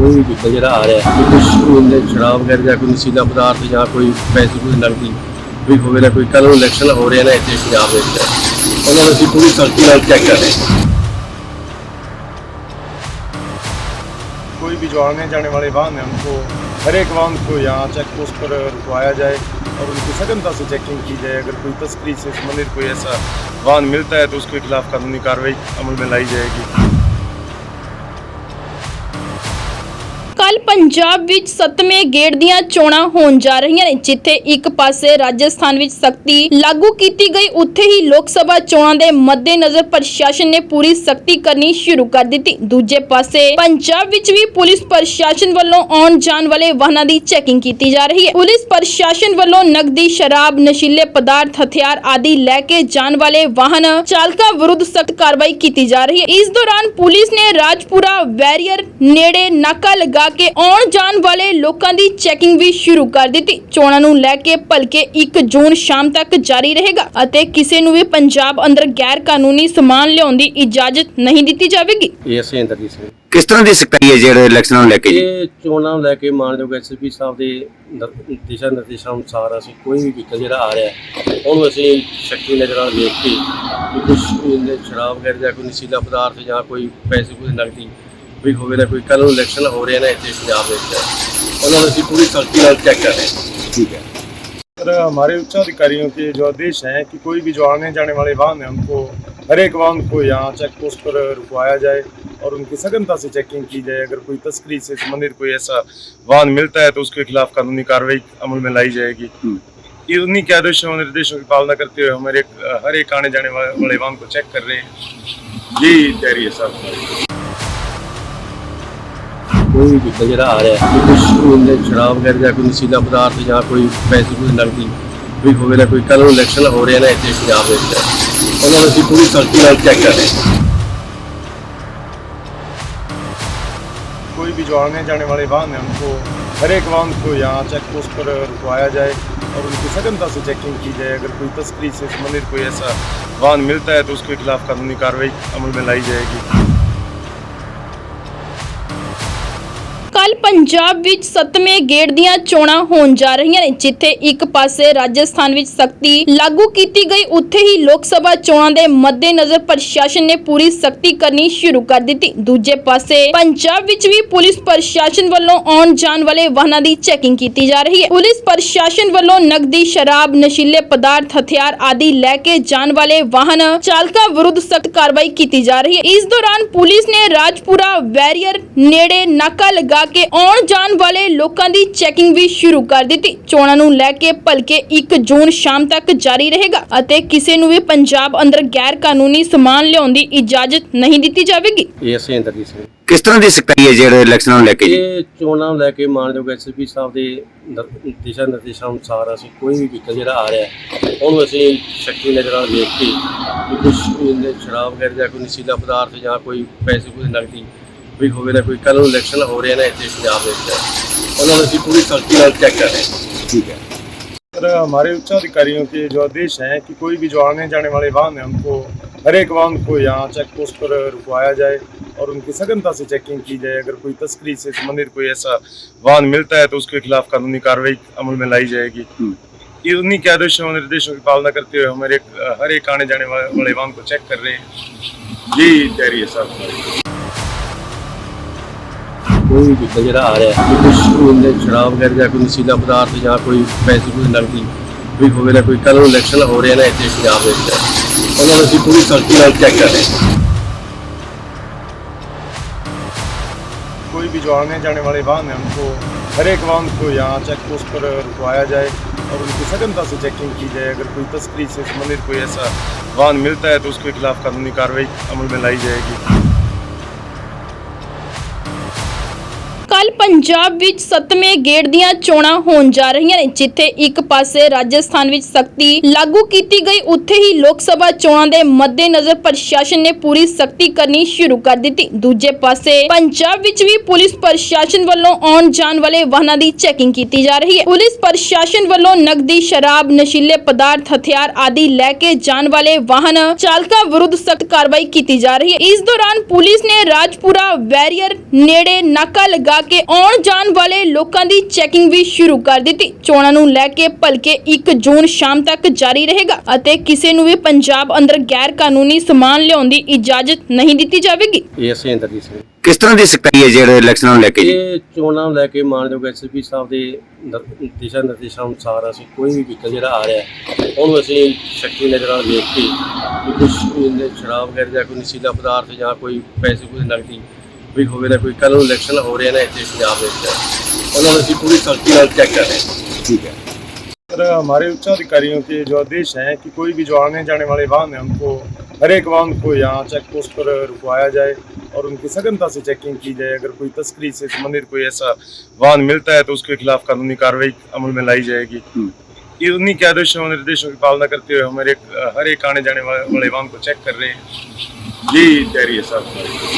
ਕੋਈ ਵੀ ਵਹੀਕਲ ਜਿਹੜਾ ਆ ਰਿਹਾ ਹੈ ਕੁਝ ਉਹਦੇ ਸ਼ਰਾਬ ਵਗੈਰਾ ਜਾਂ ਕੋਈ ਨਸ਼ੀਲਾ ਪਦਾਰਥ ਜਾਂ ਕੋਈ ਪੈਸੇ ਕੋਈ ਨਕਦੀ ਵੀ ਹੋਵੇ ਨਾ ਕੋਈ ਕੱਲ੍ਹ ਨੂੰ ਇਲੈਕਸ਼ਨ ਹੋ ਰਿਹਾ ਨਾ ਇੱਥੇ ਪੰਜਾਬ ਵਿੱਚ ਉਹਨਾਂ ਨੂੰ ਅਸੀਂ ਪੂਰੀ ਸਖਤੀ ਨਾਲ ਚੈੱਕ ਕਰ ਰਹੇ ਹਾਂ कोई भी जो आने जाने वाले वाहन हैं उनको हर एक वाहन को यहाँ चेक पोस्ट पर रुकवाया जाए और उनकी सघनता से चेकिंग की जाए अगर कोई तस्करी से संबंधित कोई ऐसा वाहन मिलता है तो उसके खिलाफ कानूनी कार्रवाई अमल में लाई जाएगी ਪੰਜਾਬ ਵਿੱਚ ਸੱਤਵੇਂ ਗੇੜ ਦੀਆਂ ਚੋਣਾਂ ਹੋਣ ਜਾ ਰਹੀਆਂ ਨੇ, ਜਿੱਥੇ ਇੱਕ ਪਾਸੇ ਰਾਜਸਥਾਨ ਵਿੱਚ ਸਖਤੀ ਲਾਗੂ ਕੀਤੀ ਗਈ, ਉੱਥੇ ਹੀ ਲੋਕ ਸਭਾ ਚੋਣਾਂ ਦੇ ਮੱਦੇਨਜ਼ਰ ਪ੍ਰਸ਼ਾਸਨ ਨੇ ਪੂਰੀ ਸਖਤੀ ਕਰਨੀ ਸ਼ੁਰੂ ਕਰ ਦਿੱਤੀ। ਦੂਜੇ ਪਾਸੇ ਪੰਜਾਬ ਵਿੱਚ ਵੀ ਪੁਲਿਸ ਪ੍ਰਸ਼ਾਸਨ ਵੱਲੋਂ ਆਉਣ ਜਾਣ ਵਾਲੇ ਵਾਹਨਾਂ ਦੀ ਚੈਕਿੰਗ ਕੀਤੀ ਜਾ ਰਹੀ ਹੈ। ਪੁਲਿਸ ਪ੍ਰਸ਼ਾਸਨ ਵੱਲੋਂ ਨਕਦੀ, ਸ਼ਰਾਬ, ਨਸ਼ੀਲੇ ਪਦਾਰਥ, ਹਥਿਆਰ ਆਦਿ ਲੈ ਕੇ ਜਾਣ ਵਾਲੇ ਵਾਹਨ ਚਾਲਕਾਂ ਵਿਰੁੱਧ ਸਖਤ ਕਾਰਵਾਈ ਕੀਤੀ ਜਾ ਰਹੀ ਹੈ। ਇਸ ਦੌਰਾਨ ਪੁਲਿਸ ਨੇ ਰਾਜਪੁਰਾ ਵੈਰੀਅਰ ਨੇੜੇ ਨਾਕਾ ਲਗਾ ਕੇ ਆਉਣ ਜਾਣ ਵਾਲੇ ਲੋਕਾਂ ਦੀ ਚੈਕਿੰਗ ਵੀ ਸ਼ੁਰੂ ਕਰ ਦਿੱਤੀ। ਚੋਣਾਂ ਨੂੰ ਲੈ ਕੇ ਭਲਕੇ 1 ਜੂਨ ਸ਼ਾਮ ਤੱਕ ਜਾਰੀ ਰਹੇਗਾ ਅਤੇ ਕਿਸੇ ਨੂੰ ਵੀ ਪੰਜਾਬ ਅੰਦਰ ਗੈਰ ਕਾਨੂੰਨੀ ਸਮਾਨ ਲਿਆਉਣ ਦੀ ਇਜਾਜ਼ਤ ਨਹੀਂ ਦਿੱਤੀ ਜਾਵੇਗੀ। ਅਸੀਂ ਇੰਦਰਜੀਤ ਸਿੰਘ ਕਿਸ ਤਰ੍ਹਾਂ ਦੀ ਸਖਤਾਈ ਹੈ ਜਿਹੜੇ ਇਲੈਕਸ਼ਨਾਂ ਨੂੰ ਲੈ ਕੇ ਜੀ? ਇਹ ਚੋਣਾਂ ਨੂੰ ਲੈ ਕੇ ਮਾਨਯੋਗ ਐਸਪੀ ਸਾਹਿਬ ਦੇ ਦਰ- ਦਿਸ਼ਾ ਨਿਰਦੇਸ਼ਾਂ ਅਨੁਸਾਰ ਅਸੀਂ ਕੋਈ ਵੀ ਵਹੀਕਲ ਜਿਹੜਾ ਆ ਰਿਹਾ ਹੈ, ਉਹਨੂੰ ਅਸੀਂ ਸ਼ੱਕੀ ਨਜ਼ਰ ਨਾਲ ਵੇਖ ਕੇ ਕੁਝ ਸ਼ਰਾਬ ਵਗੈਰਾ ਜਾਂ ਕੋਈ ਨਸ਼ੀਲਾ ਪਦਾਰਥ ਜਾਂ ਕੋਈ ਪੈਸੇ ਕੋਈ ਨਕਦੀ ਵੀ ਹੋਵੇ ਨਾ ਕੋਈ ਕੱਲ੍ਹ ਨੂੰ ਇਲੈਕਸ਼ਨ ਹੋ ਰਿਹਾ ਨਾ ਇੱਥੇ ਪੰਜਾਬ ਵਿੱਚ ਉਹਨਾਂ ਨੂੰ ਅਸੀਂ ਪੂਰੀ ਸਖਤੀ ਨਾਲ ਚੈੱਕ ਕਰ ਰਹੇ ਹਾਂ ਠੀਕ ਹੈ सर हमारे उच्चाधिकारियों के जो आदेश हैं कि कोई भी जो आने जाने वाले वाहन हैं उनको हर एक वाहन को यहाँ चेक पोस्ट पर रुकवाया जाए और उनकी सघनता से चेकिंग की जाए अगर कोई तस्करी से संबंधित कोई ऐसा वाहन मिलता है तो उसके खिलाफ कानूनी कार्रवाई अमल में लाई जाएगी ये उन्हीं के आदेशों और निर्देशों की पालना करते हुए हमारे एक, हर एक आने जाने वाले वाले वाहन को चेक कर रहे हैं यही तैयारी है सर कोई भी नज़र आ रहा है कुछ शराब वगैरह या कोई नशीला पदार्थ या कोई पैसे कोई नकदी कोई होवे ना कोई कल इलेक्शन हो रहे हैं ना इतने पंजाब दे बिच पूरी सख्ती नाल चेक कर रहे हैं कोई भी जो आने जाने वाले वाहन हैं उनको हर एक वाहन को यहाँ चेक पोस्ट पर रुकवाया जाए और उनकी सघनता से चेकिंग की जाए अगर कोई तस्करी से संबंधित कोई ऐसा वाहन मिलता है तो उसके खिलाफ कानूनी कार्रवाई अमल में लाई जाएगी ਪੰਜਾਬ ਵਿੱਚ ਸੱਤਵੇਂ ਗੇੜ ਦੀਆਂ ਚੋਣਾਂ ਹੋਣ ਜਾ ਰਹੀਆਂ ਨੇ, ਜਿੱਥੇ ਇੱਕ ਪਾਸੇ ਰਾਜਸਥਾਨ ਵਿੱਚ ਸਖਤੀ ਲਾਗੂ ਕੀਤੀ ਗਈ, ਉੱਥੇ ਹੀ ਲੋਕ ਸਭਾ ਚੋਣਾਂ ਦੇ ਮੱਦੇਨਜ਼ਰ ਪ੍ਰਸ਼ਾਸਨ ਨੇ ਪੂਰੀ ਸਖਤੀ ਕਰਨੀ ਸ਼ੁਰੂ ਕਰ ਦਿੱਤੀ। ਦੂਜੇ ਪਾਸੇ ਪੰਜਾਬ ਵਿੱਚ ਵੀ ਪੁਲਿਸ ਪ੍ਰਸ਼ਾਸਨ ਵੱਲੋਂ ਆਉਣ ਜਾਣ ਵਾਲੇ ਵਾਹਨਾਂ ਦੀ ਚੈਕਿੰਗ ਕੀਤੀ ਜਾ ਰਹੀ ਹੈ। ਪੁਲਿਸ ਪ੍ਰਸ਼ਾਸਨ ਵੱਲੋਂ ਨਕਦੀ ਸ਼ਰਾਬ, ਨਸ਼ੀਲੇ ਪਦਾਰਥ, ਹਥਿਆਰ ਆਦਿ ਲੈ ਕੇ ਜਾਣ ਵਾਲੇ ਵਾਹਨ ਚਾਲਕਾਂ ਵਿਰੁੱਧ ਸਖਤ ਕਾਰਵਾਈ ਕੀਤੀ ਜਾ ਰਹੀ ਹੈ। ਇਸ ਦੌਰਾਨ ਪੁਲਿਸ ਨੇ ਰਾਜਪੁਰਾ ਵੈਰੀਅਰ ਨੇੜੇ ਨਾਕਾ ਲਗਾ ਕੇ ਆਉਣ ਜਾਣ ਵਾਲੇ ਲੋਕਾਂ ਦੀ ਚੈਕਿੰਗ ਵੀ ਸ਼ੁਰੂ ਕਰ ਦਿੱਤੀ। ਚੋਣਾਂ ਨੂੰ ਲੈ ਕੇ ਭਲਕੇ 1 ਜੂਨ ਸ਼ਾਮ ਤੱਕ ਜਾਰੀ ਰਹੇਗਾ ਅਤੇ ਕਿਸੇ ਨੂੰ ਵੀ ਪੰਜਾਬ ਅੰਦਰ ਗੈਰ ਕਾਨੂੰਨੀ ਸਮਾਨ ਲਿਆਉਣ ਦੀ ਇਜਾਜ਼ਤ ਨਹੀਂ ਦਿੱਤੀ ਜਾਵੇਗੀ। ਇਹ ਅਸੀਂ ਇੰਦਰਜੀਤ ਸਿੰਘ। ਕਿਸ ਤਰ੍ਹਾਂ ਦੀ ਸਖਤਾਈ ਹੈ ਜਿਹੜੇ ਇਲੈਕਸ਼ਨਾਂ ਨੂੰ ਲੈ ਕੇ ਜੀ? ਇਹ ਚੋਣਾਂ ਨੂੰ ਲੈ ਕੇ ਮਾਨਯੋਗ ਐਸਪੀ ਸਾਹਿਬ ਦੇ ਦਰ- ਦਿਸ਼ਾ ਨਿਰਦੇਸ਼ਾਂ ਅਨੁਸਾਰ ਅਸੀਂ ਕੋਈ ਵੀ ਵਹੀਕਲ ਜਿਹੜਾ ਆ ਰਿਹਾ ਹੈ, ਉਹਨੂੰ ਅਸੀਂ ਸ਼ੱਕੀ ਨਜ਼ਰ ਨਾਲ ਵੇਖ ਕੇ ਕੁਝ ਸ਼ਰਾਬ ਵਗੈਰਾ ਜਾਂ ਕੋਈ ਨਸ਼ੀਲਾ ਪਦਾਰਥ ਜਾਂ ਕੋਈ ਪੈਸੇ ਕੋਈ ਨਕਦੀ ਵੀ ਹੋਵੇ ਨਾ ਕੋਈ ਕੱਲ੍ਹ ਨੂੰ ਇਲੈਕਸ਼ਨ ਹੋ ਰਿਹਾ ਨਾ ਇੱਥੇ ਪੰਜਾਬ ਵਿੱਚ ਉਹਨਾਂ ਨੂੰ ਅਸੀਂ ਪੂਰੀ ਸਖਤੀ ਨਾਲ ਚੈੱਕ ਕਰ ਰਹੇ ਹਾਂ ਠੀਕ ਹੈ सर हमारे उच्चाधिकारियों के जो आदेश हैं कि कोई भी जो आने जाने वाले वाहन हैं उनको हर एक वाहन को यहाँ चेक पोस्ट पर रुकवाया जाए और उनकी सघनता से चेकिंग की जाए अगर कोई तस्करी से संबंधित कोई ऐसा वाहन मिलता है तो उसके खिलाफ कानूनी कार्रवाई अमल में लाई जाएगी ये उन्हीं के आदेशों और निर्देशों की पालना करते हुए हमारे एक, हर एक आने जाने वाले वाले वाहन को चेक कर रहे हैं यही तैयारी है सर हमारी ਕੋਈ ਵੀ ਵਹੀਕਲ ਜਿਹੜਾ ਆ ਰਿਹਾ ਹੈ ਕੁਝ ਉਹਦੇ ਸ਼ਰਾਬ ਵਗੈਰਾ ਜਾਂ ਕੋਈ ਨਸ਼ੀਲਾ ਪਦਾਰਥ ਜਾਂ ਕੋਈ ਪੈਸੇ ਕੋਈ ਨਕਦੀ ਵੀ ਹੋਵੇ ਨਾ ਕੋਈ ਕੱਲ੍ਹ ਨੂੰ ਇਲੈਕਸ਼ਨ ਹੋ ਰਿਹਾ ਨਾ ਇੱਥੇ ਪੰਜਾਬ ਵਿੱਚ ਉਹਨਾਂ ਨੂੰ ਅਸੀਂ ਪੂਰੀ ਸਖਤੀ ਨਾਲ ਚੈੱਕ ਕਰ ਰਹੇ ਹਾਂ कोई भी जो आने जाने वाले वाहन हैं उनको हर एक वाहन को यहाँ चेक पोस्ट पर रुकवाया जाए और उनकी सघनता से चेकिंग की जाए अगर कोई तस्करी से संबंधित कोई ऐसा वाहन मिलता है तो उसके खिलाफ कानूनी कार्रवाई अमल में लाई जाएगी ਪੰਜਾਬ ਵਿੱਚ ਸੱਤਵੇਂ ਗੇੜ ਦੀਆਂ ਚੋਣਾਂ ਹੋਣ ਜਾ ਰਹੀਆਂ ਨੇ, ਜਿੱਥੇ ਇੱਕ ਪਾਸੇ ਰਾਜਸਥਾਨ ਵਿੱਚ ਸਖਤੀ ਲਾਗੂ ਕੀਤੀ ਗਈ, ਉੱਥੇ ਹੀ ਲੋਕ ਸਭਾ ਚੋਣਾਂ ਦੇ ਮੱਦੇਨਜ਼ਰ ਪ੍ਰਸ਼ਾਸਨ ਨੇ ਪੂਰੀ ਸਖਤੀ ਕਰਨੀ ਸ਼ੁਰੂ ਕਰ ਦਿੱਤੀ। ਦੂਜੇ ਪਾਸੇ ਪੰਜਾਬ ਵਿੱਚ ਵੀ ਪੁਲਿਸ ਪ੍ਰਸ਼ਾਸਨ ਵੱਲੋਂ ਆਉਣ ਜਾਣ ਵਾਲੇ ਵਾਹਨਾਂ ਦੀ ਚੈਕਿੰਗ ਕੀਤੀ ਜਾ ਰਹੀ ਹੈ। ਪੁਲਿਸ ਪ੍ਰਸ਼ਾਸਨ ਵੱਲੋਂ ਨਕਦੀ, ਸ਼ਰਾਬ, ਨਸ਼ੀਲੇ ਪਦਾਰਥ, ਹਥਿਆਰ ਆਦਿ ਲੈ ਕੇ ਜਾਣ ਵਾਲੇ ਵਾਹਨ ਚਾਲਕਾਂ ਵਿਰੁੱਧ ਸਖਤ ਕਾਰਵਾਈ ਕੀਤੀ ਜਾ ਰਹੀ ਹੈ। ਇਸ ਦੌਰਾਨ ਪੁਲਿਸ ਨੇ ਰਾਜਪੁਰਾ ਵੈਰੀਅਰ ਨੇੜੇ ਨਾਕਾ ਲਗਾ ਕੇ ਆਉਣ ਜਾਣ ਵਾਲੇ ਲੋਕਾਂ ਦੀ ਚੈਕਿੰਗ ਵੀ ਸ਼ੁਰੂ ਕਰ ਦਿੱਤੀ। ਚੋਣਾਂ ਨੂੰ ਲੈ ਕੇ ਭਲਕੇ 1 ਜੂਨ ਸ਼ਾਮ ਤੱਕ ਜਾਰੀ ਰਹੇਗਾ ਅਤੇ ਕਿਸੇ ਨੂੰ ਵੀ ਪੰਜਾਬ ਅੰਦਰ ਗੈਰ ਕਾਨੂੰਨੀ ਸਮਾਨ ਲਿਆਉਣ ਦੀ ਇਜਾਜ਼ਤ ਨਹੀਂ ਦਿੱਤੀ ਜਾਵੇਗੀ। ਇਹ ਅਸੀਂ ਇੰਦਰਜੀਤ ਸਿੰਘ ਕਿਸ ਤਰ੍ਹਾਂ ਦੀ ਸਖਤਾਈ ਹੈ ਜਿਹੜੇ ਇਲੈਕਸ਼ਨਾਂ ਨੂੰ ਲੈ ਕੇ ਜੀ? ਇਹ ਚੋਣਾਂ ਨੂੰ ਲੈ ਕੇ ਮਾਨਯੋਗ ਐਸਪੀ ਸਾਹਿਬ ਦੇ ਨ- ਦਿਸ਼ਾ ਨਿਰਦੇਸ਼ਾਂ ਅਨੁਸਾਰ ਅਸੀਂ ਕੋਈ ਵੀ ਵਹੀਕਲ ਜਿਹੜਾ ਆ ਰਿਹਾ ਹੈ, ਉਹਨੂੰ ਅਸੀਂ ਸ਼ੱਕੀ ਨਜ਼ਰ ਨਾਲ ਵੇਖ ਕੇ ਕੁਝ ਸ਼ਰਾਬ ਵਗੈਰਾ ਜਾਂ ਕੋਈ ਨਸ਼ੀਲਾ ਪਦਾਰਥ ਜਾਂ ਕੋਈ ਪੈਸੇ ਕੋਈ ਨਕਦੀ ਵੀ ਹੋਵੇ ਨਾ ਕੋਈ ਕੱਲ੍ਹ ਨੂੰ ਇਲੈਕਸ਼ਨ ਹੋ ਰਿਹਾ ਨਾ ਇੱਥੇ ਪੰਜਾਬ ਵਿੱਚ ਉਹਨਾਂ ਨੂੰ ਅਸੀਂ ਪੂਰੀ ਸਖਤੀ ਨਾਲ ਚੈੱਕ ਕਰ ਰਹੇ ਹਾਂ ਠੀਕ ਹੈ सर हमारे उच्च अधिकारियों के जो आदेश हैं कि कोई भी जो आने जाने वाले वाहन हैं उनको हर एक वाहन को यहाँ चेक पोस्ट पर रुकवाया जाए और उनकी सघनता से चेकिंग की जाए अगर कोई तस्करी से संबंधित कोई ऐसा वाहन मिलता है तो उसके खिलाफ कानूनी कार्रवाई अमल में लाई जाएगी ये उन्हीं के आदेशों और निर्देशों की पालना करते हुए हमारे हर एक आने जाने वाले वाले वाहन को चेक कर रहे हैं यही तैयारी है सर